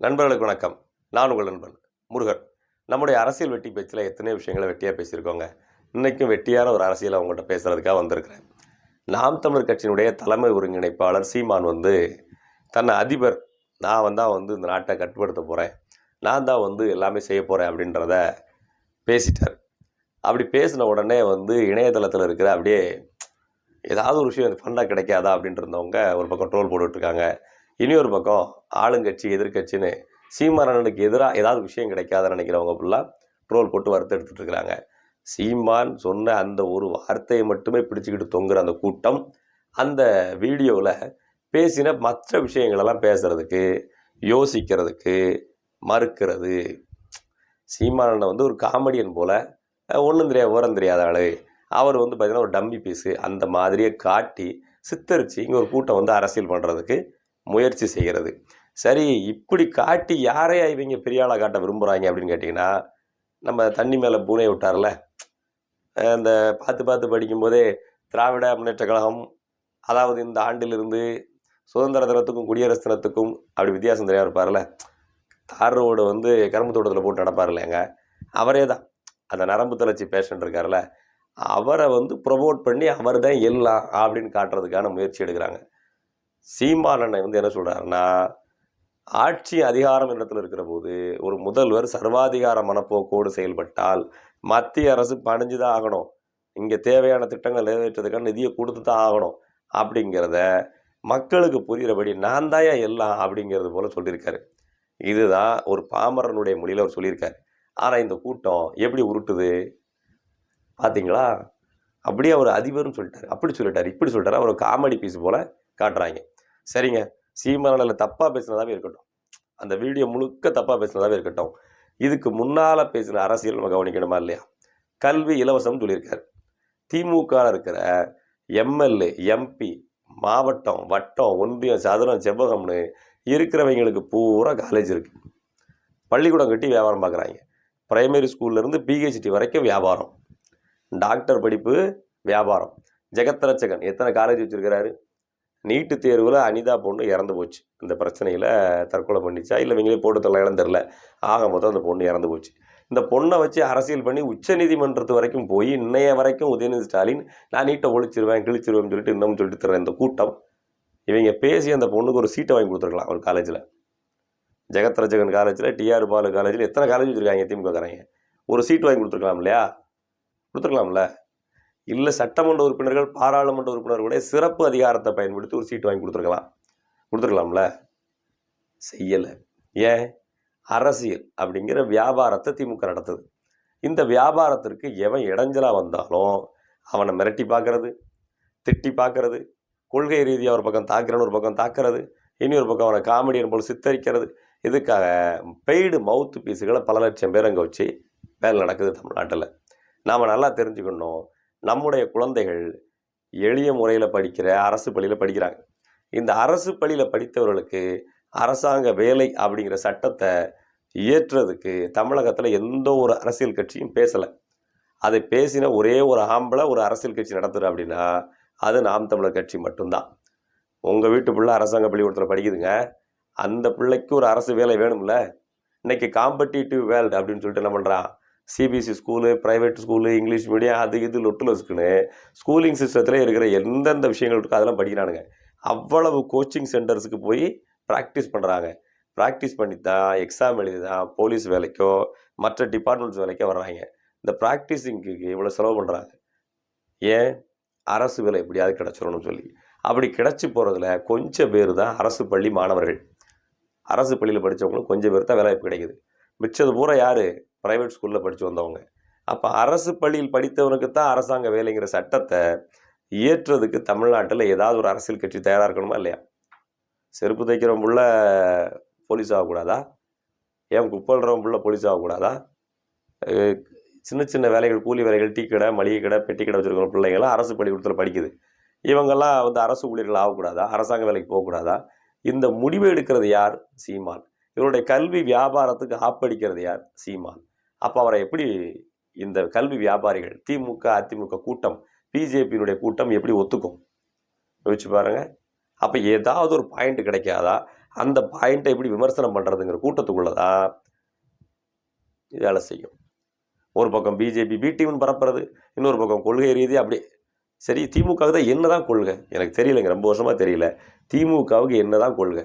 நண்பர்களுக்கு வணக்கம். நான் உங்கள் நண்பன் முருகன். நம்முடைய அரசியல் வெட்டி பேச்சில் எத்தனை விஷயங்களை வெட்டியாக பேசியிருக்கோங்க. இன்றைக்கும் வெட்டியான ஒரு அரசியலை அவங்கள்ட்ட பேசுகிறதுக்காக வந்திருக்கிறேன். நாம் தமிழர் கட்சியினுடைய தலைமை ஒருங்கிணைப்பாளர் சீமான் வந்து தன்னை அதிபர் நான் வந்து தான் வந்து இந்த நாட்டை கட்டுப்படுத்த போகிறேன் நான் தான் வந்து எல்லாமே செய்ய போகிறேன் அப்படின்றத பேசிட்டார். அப்படி பேசின உடனே வந்து இணையதளத்தில் இருக்கிற அப்படியே ஏதாவது ஒரு விஷயம் ஃபண்டாக கிடைக்காதா அப்படின்ட்டு இருந்தவங்க ஒரு பக்கம் ட்ரோல் போட்டுட்ருக்காங்க இனி ஒரு பக்கம் ஆளுங்கட்சி எதிர்க்கட்சின்னு சீமானனுக்கு எதிராக ஏதாவது விஷயம் கிடைக்காதுன்னு நினைக்கிறவங்க ஃபுல்லாக ட்ரோல் போட்டு வறுத்து எடுத்துட்டு இருக்கிறாங்க சீமான் சொன்ன அந்த ஒரு வார்த்தையை மட்டுமே பிடிச்சிக்கிட்டு தொங்குற அந்த கூட்டம் அந்த வீடியோவில் பேசின மற்ற விஷயங்களெல்லாம் பேசுகிறதுக்கு யோசிக்கிறதுக்கு மறுக்கிறது. சீமானனை வந்து ஒரு காமெடியன் போல் ஒன்றும் தெரியாது உரம் தெரியாத ஆளு. அவர் வந்து பார்த்திங்கன்னா ஒரு டம்மி பீஸு அந்த மாதிரியே காட்டி சித்தரித்து இங்கே ஒரு கூட்டம் வந்து அரசியல் பண்ணுறதுக்கு முயற்சி செய்கிறது. சரி இப்படி காட்டி யாரையா இவங்க பெரிய ஆளாக காட்ட விரும்புகிறாங்க அப்படின்னு கேட்டிங்கன்னா நம்ம தண்ணி மேலே பூனை விட்டார்ல அந்த இந்த பார்த்து பார்த்து படிக்கும்போதே திராவிட முன்னேற்ற கழகம் அதாவது இந்த ஆண்டிலிருந்து சுதந்திர தினத்துக்கும் குடியரசு தினத்துக்கும் அப்படி வித்தியாசம் தெரியா இருப்பார்ல தார் ரோடு வந்து கரும்பு தோட்டத்தில் போட்டு நடப்பார் இல்லைங்க அவரே தான். அந்த நரம்பு தளர்ச்சி பேஷண்ட் இருக்கார்ல அவரை வந்து ப்ரொமோட் பண்ணி அவர் தான் எல்லாம் அப்படின்னு காட்டுறதுக்கான முயற்சி எடுக்கிறாங்க. சீமானனை வந்து என்ன சொல்கிறாருன்னா ஆட்சி அதிகாரம் இடத்துல இருக்கிற போது ஒரு முதல்வர் சர்வாதிகார மனப்போக்கோடு செயல்பட்டால் மத்திய அரசு பணிஞ்சு தான் ஆகணும். இங்கே தேவையான திட்டங்கள் நிறைவேற்றதுக்கான நிதியை கொடுத்து தான் ஆகணும் அப்படிங்கிறத மக்களுக்கு புரிகிறபடி நான் தான் எல்லாம் அப்படிங்கிறது போல் சொல்லியிருக்காரு. இதுதான் ஒரு பாமரனுடைய மொழியில் அவர் சொல்லியிருக்காரு. ஆனால் இந்த கூட்டம் எப்படி உருட்டுது? பார்த்தீங்களா அப்படியே அவர் அதிபர்னு சொல்லிட்டார். அப்படி சொல்லிட்டார். இப்படி சொல்லிட்டாரு. அவர் காமெடி பீஸ் போல் காட்டுறாங்க. சரிங்க. சீமானில் தப்பாக பேசினதாகவே இருக்கட்டும். அந்த வீடியோ முழுக்க தப்பாக பேசினதாகவே இருக்கட்டும். இதுக்கு முன்னால் பேசின அரசியல் நம்ம கவனிக்கணுமா இல்லையா? கல்வி இலவசம்னு சொல்லியிருக்காரு. திமுக இருக்கிற எம்எல்ஏ எம்பி மாவட்டம் வட்டம் ஒன்றியம் சதுரம் செவ்வகம்னு இருக்கிறவங்களுக்கு பூரா காலேஜ் இருக்குது பள்ளிக்கூடம் கட்டி வியாபாரம் பார்க்குறாங்க பிரைமரி ஸ்கூல்லேருந்து பிஹெச்டி வரைக்கும் வியாபாரம். டாக்டர் படிப்பு வியாபாரம். ஜெகத்ரட்சகன் எத்தனை காலேஜ் வச்சுருக்கிறாரு? நீட்டு தேர்வில் அனிதா பொண்ணு இறந்து போச்சு. இந்த பிரச்சனையில் தற்கொலை பண்ணிச்சா? இல்லை இவங்களே போட்டு தள்ளையிடம் தெரில ஆக மொத்தம் அந்த பொண்ணு இறந்து போச்சு. இந்த பொண்ணை வச்சு அரசியல் பண்ணி உச்சநீதிமன்றத்து வரைக்கும் போய் இன்னைய வரைக்கும் உதயநிதி ஸ்டாலின் நான் நீட்டை ஒழிச்சிருவேன் கிழிச்சிருவேன் சொல்லிட்டு இன்னும் சொல்லிட்டு தரேன் இந்த கூட்டம் இவங்க பேசி அந்த பொண்ணுக்கு ஒரு சீட்டை வாங்கி கொடுத்துருக்கலாம் ஒரு காலேஜில் ஜெகத்ரஜகன் காலேஜில் டிஆர் பாலு காலேஜில் எத்தனை காலேஜ் வச்சுருக்காங்க திமுகக்காரங்க? ஒரு சீட் வாங்கி கொடுத்துருக்கலாம் இல்லையா? கொடுத்துருக்கலாம்ல. இல்லை சட்டமன்ற உறுப்பினர்கள் பாராளுமன்ற உறுப்பினர்களுடைய சிறப்பு அதிகாரத்தை பயன்படுத்தி ஒரு சீட்டு வாங்கி கொடுத்துருக்கலாம். கொடுத்துருக்கலாம்ல? செய்யலை. ஏன்? அரசியல் அப்படிங்கிற வியாபாரத்தை திமுக நடத்துது. இந்த வியாபாரத்திற்கு எவன் இடைஞ்சலாக வந்தாலும் அவனை மிரட்டி பார்க்கறது திட்டி பார்க்கறது கொள்கை ரீதியாக ஒரு பக்கம் தாக்கிறன்னு ஒரு பக்கம் தாக்குறது இனி ஒரு பக்கம் அவனை காமெடியன் போல் சித்தரிக்கிறது. இதுக்காக பெய்டு மவுத் பீஸுகளை பல லட்சம் பேர் அங்கே வச்சு வேலை நடக்குது தமிழ்நாட்டில். நாம் நல்லா தெரிஞ்சுக்கணும். நம்முடைய குழந்தைகள் எளிய முறையில் படிக்கிற அரசு பள்ளியில் படிக்கிறாங்க. இந்த அரசு பள்ளியில் படித்தவர்களுக்கு அரசாங்க வேலை அப்படிங்கிற சட்டத்தை இயற்றுறதுக்கு தமிழகத்தில் எந்த ஒரு அரசியல் கட்சியும் பேசலை. அதை பேசின ஒரே ஒரு ஆம்பளை ஒரு அரசியல் கட்சி நடத்துகிற அப்படின்னா அது நாம் தமிழர் கட்சி மட்டும்தான். உங்கள் வீட்டு பிள்ளை அரசாங்க பள்ளிக்கூடத்தில் படிக்குதுங்க. அந்த பிள்ளைக்கு ஒரு அரசு வேலை வேணும்ல. இன்னைக்கு காம்படிட்டிவ் வேர்ல்டு அப்படின்னு சொல்லிட்டு என்ன பண்ணுறான் CBSE school private school English medium அது இது லொட்டில் வச்சுக்கின்னு ஸ்கூலிங் சிஸ்டத்தில் இருக்கிற எந்தெந்த விஷயங்கள் இருக்கோ அதெல்லாம் படிக்கிறானுங்க. அவ்வளவு கோச்சிங் சென்டர்ஸுக்கு போய் ப்ராக்டிஸ் பண்ணுறாங்க ப்ராக்டிஸ் பண்ணி தான் எக்ஸாம் எழுதி தான் போலீஸ் வேலைக்கோ மற்ற டிபார்ட்மெண்ட்ஸ் வேலைக்கோ வர்றாங்க. இந்த ப்ராக்டிஸிங்க்கு இவ்வளோ செலவு பண்ணுறாங்க ஏன்? அரசு வேலை எப்படியாவது கிடச்சிடணும்னு சொல்லி. அப்படி கிடச்சி போகிறதுல கொஞ்சம் பேர் தான் அரசு பள்ளி மாணவர்கள். அரசு பள்ளியில் படித்தவங்களும் கொஞ்சம் பேர் தான் வேலைவாய்ப்பு கிடைக்குது. மிச்சது பூரா யார்? ப்ரைவேட் ஸ்கூலில் படித்து வந்தவங்க. அப்போ அரசு பள்ளியில் படித்தவனுக்கு தான் அரசாங்க வேலைங்கிற சட்டத்தை இயற்றுறதுக்கு தமிழ்நாட்டில் ஏதாவது ஒரு அரசியல் கட்சி தயாராக இருக்கணுமா இல்லையா? செருப்பு தைக்கிறவன் புள்ள போலீஸ் ஆகக்கூடாதா? ஏன் குப்பல்றவன் புள்ள போலீஸ் ஆகக்கூடாதா? சின்ன சின்ன வேலைகள் கூலி வேலைகள் டீ கடை மளிகை கடை பெட்டி கடை வச்சுருக்கிற பிள்ளைங்களாம் அரசு பள்ளிக்கூடத்தில் படிக்குது. இவங்கெல்லாம் வந்து அரசு ஊழியர்கள் ஆகக்கூடாதா? அரசாங்க வேலைக்கு போகக்கூடாதா? இந்த முடிவு எடுக்கிறது யார்? சீமான். இவருடைய கல்வி வியாபாரத்துக்கு ஆப்படிக்கிறது யார்? சீமான். அப்போ அவரை எப்படி இந்த கல்வி வியாபாரிகள் திமுக அதிமுக கூட்டம் பிஜேபியினுடைய கூட்டம் எப்படி ஒத்துக்கும்? யோசிச்சு பாருங்க. அப்போ ஏதாவது ஒரு பாயிண்ட் கிடைக்காதா? அந்த பாயிண்ட்டை எப்படி விமர்சனம் பண்ணுறதுங்கிற கூட்டத்துக்குள்ளே தான் வேலை செய்யும். ஒரு பக்கம் பிஜேபி பி டீம்னு பரப்புறது இன்னொரு பக்கம் கொள்கை ரீதியாக அப்படியே சரி திமுகவுக்கு தான் என்ன தான் கொள்கை? எனக்கு தெரியலைங்க ரொம்ப வருஷமாக தெரியல. திமுகவுக்கு என்ன தான் கொள்கை?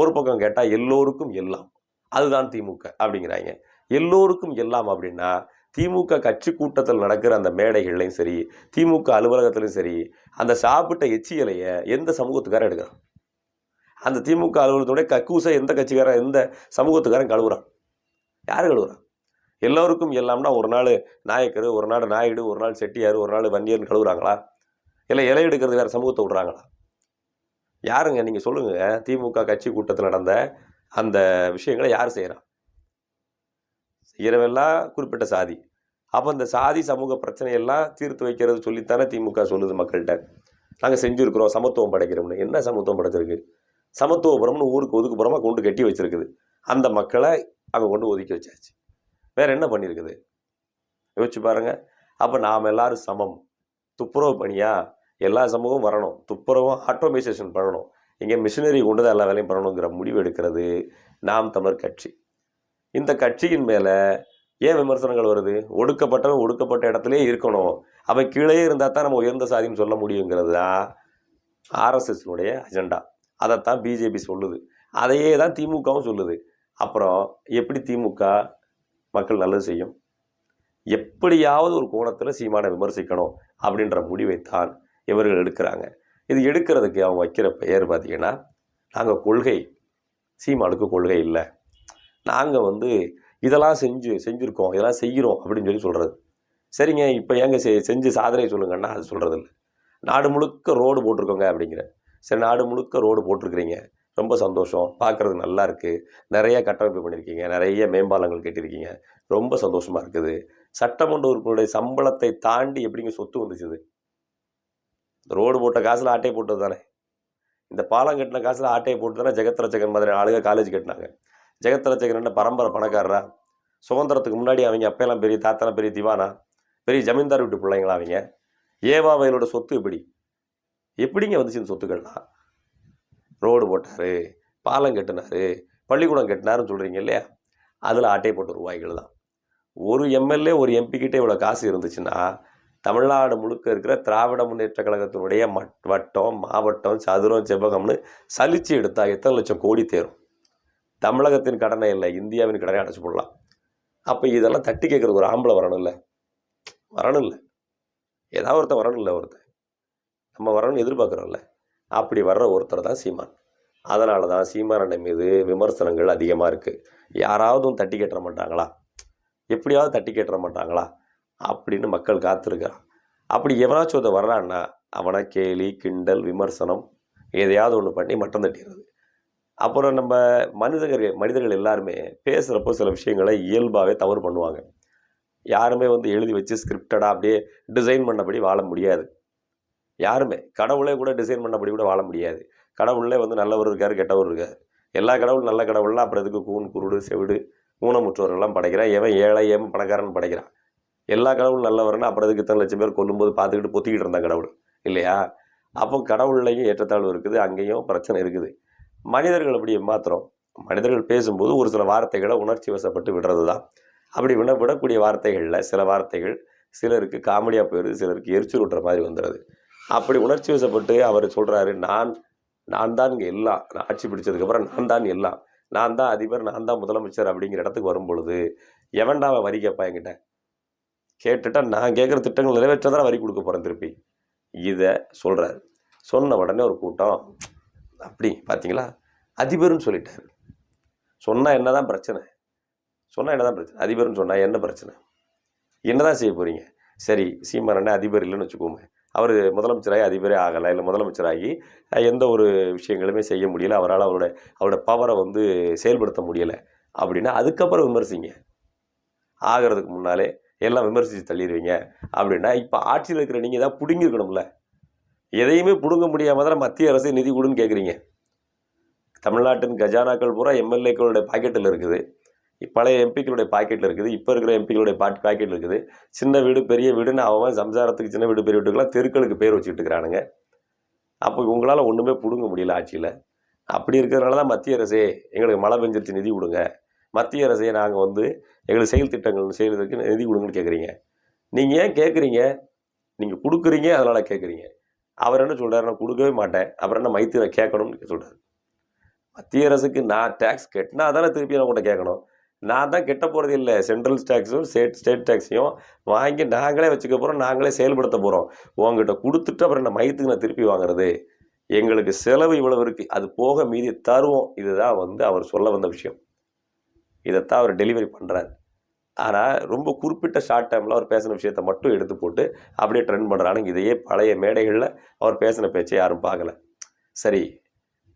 ஒரு பக்கம் கேட்டால் எல்லோருக்கும் எல்லாம். அதுதான் திமுக அப்படிங்கிறாங்க. எல்லோருக்கும் எல்லாம் அப்படின்னா திமுக கட்சி கூட்டத்தில் நடக்கிற அந்த மேடைகள்லையும் சரி திமுக அலுவலகத்திலையும் சரி அந்த சாப்பிட்ட எச்சியலையை எந்த சமூகத்துக்காரன் எடுக்கிறான்? அந்த திமுக அலுவலகத்துடைய கக்கூசை எந்த கட்சிக்காரன் எந்த சமூகத்துக்காரன் கழுவுறான்? யார் கழுவுறான்? எல்லோருக்கும் எல்லாம்னா ஒரு நாள் நாயக்கர் ஒரு நாள் நாயுடு ஒரு நாள் செட்டியார் ஒரு நாள் வன்னியர்னு கழுவுறாங்களா? இல்லை இலை எடுக்கிறது வேறு சமூகத்தை விடுறாங்களா? யாருங்க? நீங்கள் சொல்லுங்கள் திமுக கட்சி கூட்டத்தில் நடந்த அந்த விஷயங்களை யார் செய்கிறான் செய்கிறவெல்லாம் குறிப்பிட்ட சாதி. அப்போ இந்த சாதி சமூக பிரச்சனையெல்லாம் தீர்த்து வைக்கிறது சொல்லித்தானே திமுக சொல்லுது மக்கள்கிட்ட. நாங்கள் செஞ்சுருக்கிறோம் சமத்துவம் படைக்கிறோம்னு. என்ன சமத்துவம் படைச்சிருக்கு? சமத்துவபுரம்னு ஊருக்கு ஒதுக்குப்புறமாக கொண்டு கட்டி வச்சுருக்குது. அந்த மக்களை அங்கே கொண்டு ஒதுக்கி வச்சாச்சு. வேற என்ன பண்ணியிருக்குது யோசிச்சு பாருங்கள் அப்போ நாம் எல்லாரும் சமம். துப்புரவு பணியா? எல்லா சமூகமும் வரணும். துப்புரவும் ஆட்டோமைசேஷன் பண்ணணும். இங்கே மிஷினரி கொண்டு தான் எல்லா வேலையும் பண்ணணுங்கிற முடிவு எடுக்கிறது நாம் தமிழர் கட்சி. இந்த கட்சியின் மேலே ஏன் விமர்சனங்கள் வருது? ஒடுக்கப்பட்டவன் ஒடுக்கப்பட்ட இடத்துலையே இருக்கணும். அவன் கீழே இருந்தால் தான் நம்ம உயர்ந்த சாதின்னு சொல்ல முடியுங்கிறது தான் ஆர்எஸ்எஸ்னுடைய அஜெண்டா. அதைத்தான் பிஜேபி சொல்லுது. அதையே தான் திமுகவும் சொல்லுது. அப்புறம் எப்படி திமுக மக்கள் நல்லது செய்யும்? எப்படியாவது ஒரு கோணத்தில் சீமானை விமர்சிக்கணும் அப்படின்ற முடிவைத்தான் இவர்கள் எடுக்கிறாங்க. இது எடுக்கிறதுக்கு அவங்க வைக்கிற பெயர் பார்த்தீங்கன்னா நாங்கள் கொள்கை. சீமானுக்கு கொள்கை இல்லை. நாங்கள் வந்து இதெல்லாம் செஞ்சு செஞ்சுருக்கோம் இதெல்லாம் செய்கிறோம் அப்படின்னு சொல்லி சொல்கிறது சரிங்க இப்போ ஏங்க செ செஞ்சு சாதனை சொல்லுங்கன்னா அது சொல்கிறது இல்லை நாடு முழுக்க ரோடு போட்டிருக்கோங்க அப்படிங்கிற. சரி நாடு முழுக்க ரோடு போட்டிருக்கிறீங்க. ரொம்ப சந்தோஷம். பார்க்குறது நல்லா இருக்குது நிறைய கட்டமைப்பு பண்ணியிருக்கீங்க. நிறைய மேம்பாலங்கள் கட்டியிருக்கீங்க ரொம்ப சந்தோஷமாக இருக்குது. சட்டமன்ற உறுப்பினருடைய சம்பளத்தை தாண்டி எப்படிங்க சொத்து வந்துச்சுது? ரோடு போட்ட காசில் ஆட்டையை போட்டது தானே. இந்த பாலம் கட்டின காசில் ஆட்டையை போட்டு தானே ஜெகத்ரட்சகன் மாதிரி ஆளுங்க காலேஜ் கட்டினாங்க. ஜெகத்ரட்சகன் பரம்பரை பணக்காரரா? சுதந்திரத்துக்கு முன்னாடி அவங்க அப்பையெல்லாம் பெரிய தாத்தெல்லாம் பெரிய திவானா? பெரிய ஜமீன்தார் வீட்டு பிள்ளைங்களா அவங்க? ஏவா சொத்து எப்படி? எப்படிங்க வந்துச்சு இந்த சொத்துக்கள்லாம்? ரோடு போட்டார் பாலம் கட்டினாரு பள்ளிக்கூடம் கட்டினாருன்னு சொல்கிறீங்க இல்லையா? அதில் ஆட்டை போட்ட ரூபாய்கள் தான். ஒரு எம்எல்ஏ ஒரு எம்பி கிட்டே இவ்வளோ காசு இருந்துச்சுன்னா தமிழ்நாடு முழுக்க இருக்கிற திராவிட முன்னேற்ற கழகத்தினுடைய மட் வட்டம் மாவட்டம் சதுரம் செவ்வகம்னு சலிச்சு எடுத்தால் எத்தனை லட்சம் கோடி தேரும்? தமிழகத்தின் கடனை இல்லை இந்தியாவின் கடனை அடைச்சி போடலாம். அப்போ இதெல்லாம் தட்டி கேட்குறது ஒரு ஆம்பளை வரணும் இல்லை? வரணும் இல்லை? ஏதாவது ஒருத்தன் இல்லை ஒருத்தன்? நம்ம வரணும்னு எதிர்பார்க்குறோம்ல அப்படி வர்ற ஒருத்தர் தான் சீமான். அதனால தான் சீமான மீது விமர்சனங்கள் அதிகமாக இருக்குது யாராவதும் தட்டி கேட்டுற மாட்டாங்களா? எப்படியாவது தட்டி கேட்டுற மாட்டாங்களா? அப்படின்னு மக்கள் காத்திருக்கிறான் அப்படி எவனாச்சும் ஒருத்தன் வர்றான்னா அவனை கேலி கிண்டல் விமர்சனம் எதையாவது ஒன்று பண்ணி மட்டம் தட்டிடுறது. அப்புறம் நம்ம மனிதர்கள் மனிதர்கள் எல்லாருமே பேசுகிறப்போ சில விஷயங்களை இயல்பாகவே தவறு பண்ணுவாங்க. யாருமே வந்து எழுதி வச்சு ஸ்கிரிப்டடாக அப்படியே டிசைன் பண்ணபடி வாழ முடியாது. யாருமே. கடவுளே கூட டிசைன் பண்ணபடி கூட வாழ முடியாது. கடவுளே வந்து நல்லவர் இருக்கார் கெட்டவர் இருக்கார். எல்லா கடவுளும் நல்ல கடவுள்லாம் அப்புறம் எதுக்கு கூன் குருடு செவிடு ஊனமுற்றோர்கள்லாம் படைக்கிறான். ஏவன் ஏழை ஏவன் பணக்காரன் படைக்கிறான். எல்லா கடவுளும் நல்லவர்னா அப்புறம் எதுக்கு இத்தனை லட்சம் பேர் கொல்லும்போது பார்த்துக்கிட்டு பொத்திக்கிட்டு இருந்தான் கடவுள். இல்லையா? அப்போ கடவுள்லையும் ஏற்றத்தாழ்வு இருக்குது அங்கேயும் பிரச்சனை இருக்குது. மனிதர்கள் அப்படி மாத்திரம். மனிதர்கள் பேசும்போது ஒரு சில வார்த்தைகளை உணர்ச்சி வசப்பட்டு விடுறது தான் அப்படி விட விடக்கூடிய வார்த்தைகளில் சில வார்த்தைகள் சிலருக்கு காமெடியாக போயிடுது சிலருக்கு எரிச்சல் விட்டுற மாதிரி வந்துடுது அப்படி உணர்ச்சி வசப்பட்டு அவர் சொல்கிறாரு நான் நான் தான் இங்கே எல்லாம். நான் ஆட்சி பிடிச்சதுக்கப்புறம் நான் தான் எல்லாம். நான் தான் அதிபர் நான் தான் முதலமைச்சர் அப்படிங்கிற இடத்துக்கு வரும் பொழுது எவன்டா அவன் வரி கேட்பா என்கிட்ட? கேட்டுட்டா நான் கேட்குற திட்டங்கள் நிறைவேற்றதான் வரி கொடுக்க போகிறேன் திருப்பி. இதை சொல்கிறார் சொன்ன உடனே ஒரு கூட்டம் அப்படி பார்த்தீங்களா அதிபர்னு சொல்லிட்டார். சொன்னால் என்ன தான் பிரச்சனை? சொன்னால் என்னதான் பிரச்சனை? அதிபர்னு சொன்னால் என்ன பிரச்சனை? என்ன தான் செய்ய போகிறீங்க சரி சீமானண்ணே அதிபர் இல்லைன்னு வச்சுக்கோங்க அவர் முதலமைச்சராகி அதிபரே ஆகலை இல்லை முதலமைச்சராகி எந்த ஒரு விஷயங்களுமே செய்ய முடியலை அவரால் அவரோட அவரோட பவரை வந்து செயல்படுத்த முடியலை அப்படின்னா அதுக்கப்புறம் விமர்சிங்க. ஆகிறதுக்கு முன்னாலே எல்லாம் விமர்சித்து தள்ளிடுவீங்க அப்படின்னா இப்போ ஆட்சியில் இருக்கிற நீங்கள் ஏதாவது பிடுங்கிருக்கணும்ல எதையுமே பிடுங்க முடியாம தான் மத்திய அரசு நிதி கொடுன்னு கேட்குறீங்க தமிழ்நாட்டின் கஜானாக்கள் பூரா எம்எல்ஏக்களுடைய பாக்கெட்டில் இருக்குது. பழைய எம்பிக்களுடைய பாக்கெட்டில் இருக்குது. இப்போ இருக்கிற எம்பிக்களுடைய பாட் பாக்கெட்டில் இருக்குது. சின்ன வீடு பெரிய வீடுன்னு அவன் சம்சாரத்துக்கு சின்ன வீடு பெரிய வீட்டுக்கெல்லாம் தெருக்களுக்கு பேர் வச்சுட்டு இருக்கிறானுங்க. அப்போ உங்களால் ஒன்றுமே பிடுங்க முடியல ஆட்சியில். அப்படி இருக்கிறதுனால தான் மத்திய அரசே எங்களுக்கு மழை பெஞ்சிருச்சு நிதி கொடுங்க. மத்திய அரசே நாங்கள் வந்து எங்களுக்கு செயல் திட்டங்கள் செய்கிறதுக்கு நிதி கொடுங்கன்னு கேட்குறீங்க நீங்கள் ஏன் கேட்குறீங்க நீங்கள் கொடுக்குறீங்க அதனால் கேட்குறீங்க அவர் என்ன சொல்கிறாரு நான் கொடுக்கவே மாட்டேன். அப்புறம் என்ன மைத்திர கேட்கணும்னு சொல்கிறார் மத்திய அரசுக்கு நான் டேக்ஸ் கட்டினா தானே திருப்பி நான் உங்கள்கிட்ட கேட்கணும். நான் தான் கெட்ட போகிறது இல்லை. சென்ட்ரல் டேக்ஸும் ஸ்டேட் ஸ்டேட் டேக்ஸையும் வாங்கி நாங்களே வச்சுக்க போகிறோம் நாங்களே செயல்படுத்த போகிறோம் உங்ககிட்ட கொடுத்துட்டு அப்புறம் என்ன மயத்துக்கு நான் திருப்பி வாங்குறது? எங்களுக்கு செலவு இவ்வளவு இருக்குது அது போக மீதி தருவோம். இதுதான் வந்து அவர் சொல்ல வந்த விஷயம். இதைத்தான் அவர் டெலிவரி பண்ணுறாரு ஆனால் ரொம்ப குறிப்பிட்ட ஷார்ட் டைமில் அவர் பேசின விஷயத்தை மட்டும் எடுத்து போட்டு அப்படியே ட்ரெண்ட் பண்ணுறானுங்க இதையே பழைய மேடைகளில் அவர் பேசின பேச்சை யாரும் பார்க்கல. சரி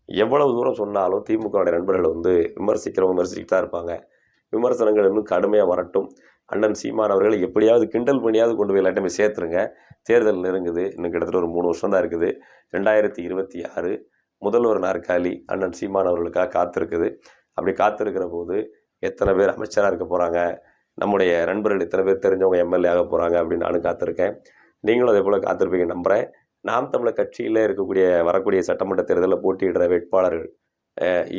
எவ்வளவு தூரம் சொன்னாலும் திமுகவுடைய நண்பர்கள் வந்து விமர்சிக்கிறவங்க விமர்சிச்சுட்டு தான் இருப்பாங்க. விமர்சனங்கள் இன்னும் கடுமையாக வரட்டும். அண்ணன் சீமான் அவர்களை எப்படியாவது கிண்டல் பண்ணியாவது கொண்டு போய் எல்லாத்தையுமே சேர்த்துருங்க. தேர்தல் நெருங்குது. இன்னும் கிட்டத்தட்ட ஒரு மூணு வருஷம் தான் இருக்குது. ரெண்டாயிரத்தி இருபத்தி ஆறு முதல்வர் நாற்காலி அண்ணன் சீமான் அவர்களுக்காக காத்திருக்குது. அப்படி காத்திருக்கிற போது எத்தனை பேர் அமைச்சராக இருக்க போகிறாங்க நம்முடைய நண்பர்கள் இத்தனை பேர் தெரிஞ்சவங்க எம்எல்ஏ ஆக போகிறாங்க அப்படின்னு நானும் காத்திருக்கேன். நீங்களும் அதே போல் காத்திருப்பீங்க நம்புகிறேன் நாம் தமிழர் கட்சியில் இருக்கக்கூடிய வரக்கூடிய சட்டமன்ற தேர்தலில் போட்டியிடுற வேட்பாளர்கள்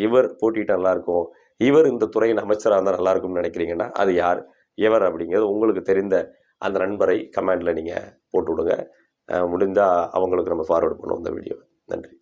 இவர் போட்டியிட்டா நல்லாயிருக்கும் இவர் இந்த துறையின் அமைச்சராக இருந்தால் நல்லாயிருக்கும்னு நினைக்கிறீங்கன்னா அது யார்? எவர் அப்படிங்கிறது உங்களுக்கு தெரிந்த அந்த நண்பரை கமெண்டில் நீங்கள் போட்டு விடுங்க. முடிந்தால் அவங்களுக்கு நம்ம ஃபார்வேர்டு பண்ணுவோம் இந்த வீடியோ நன்றி.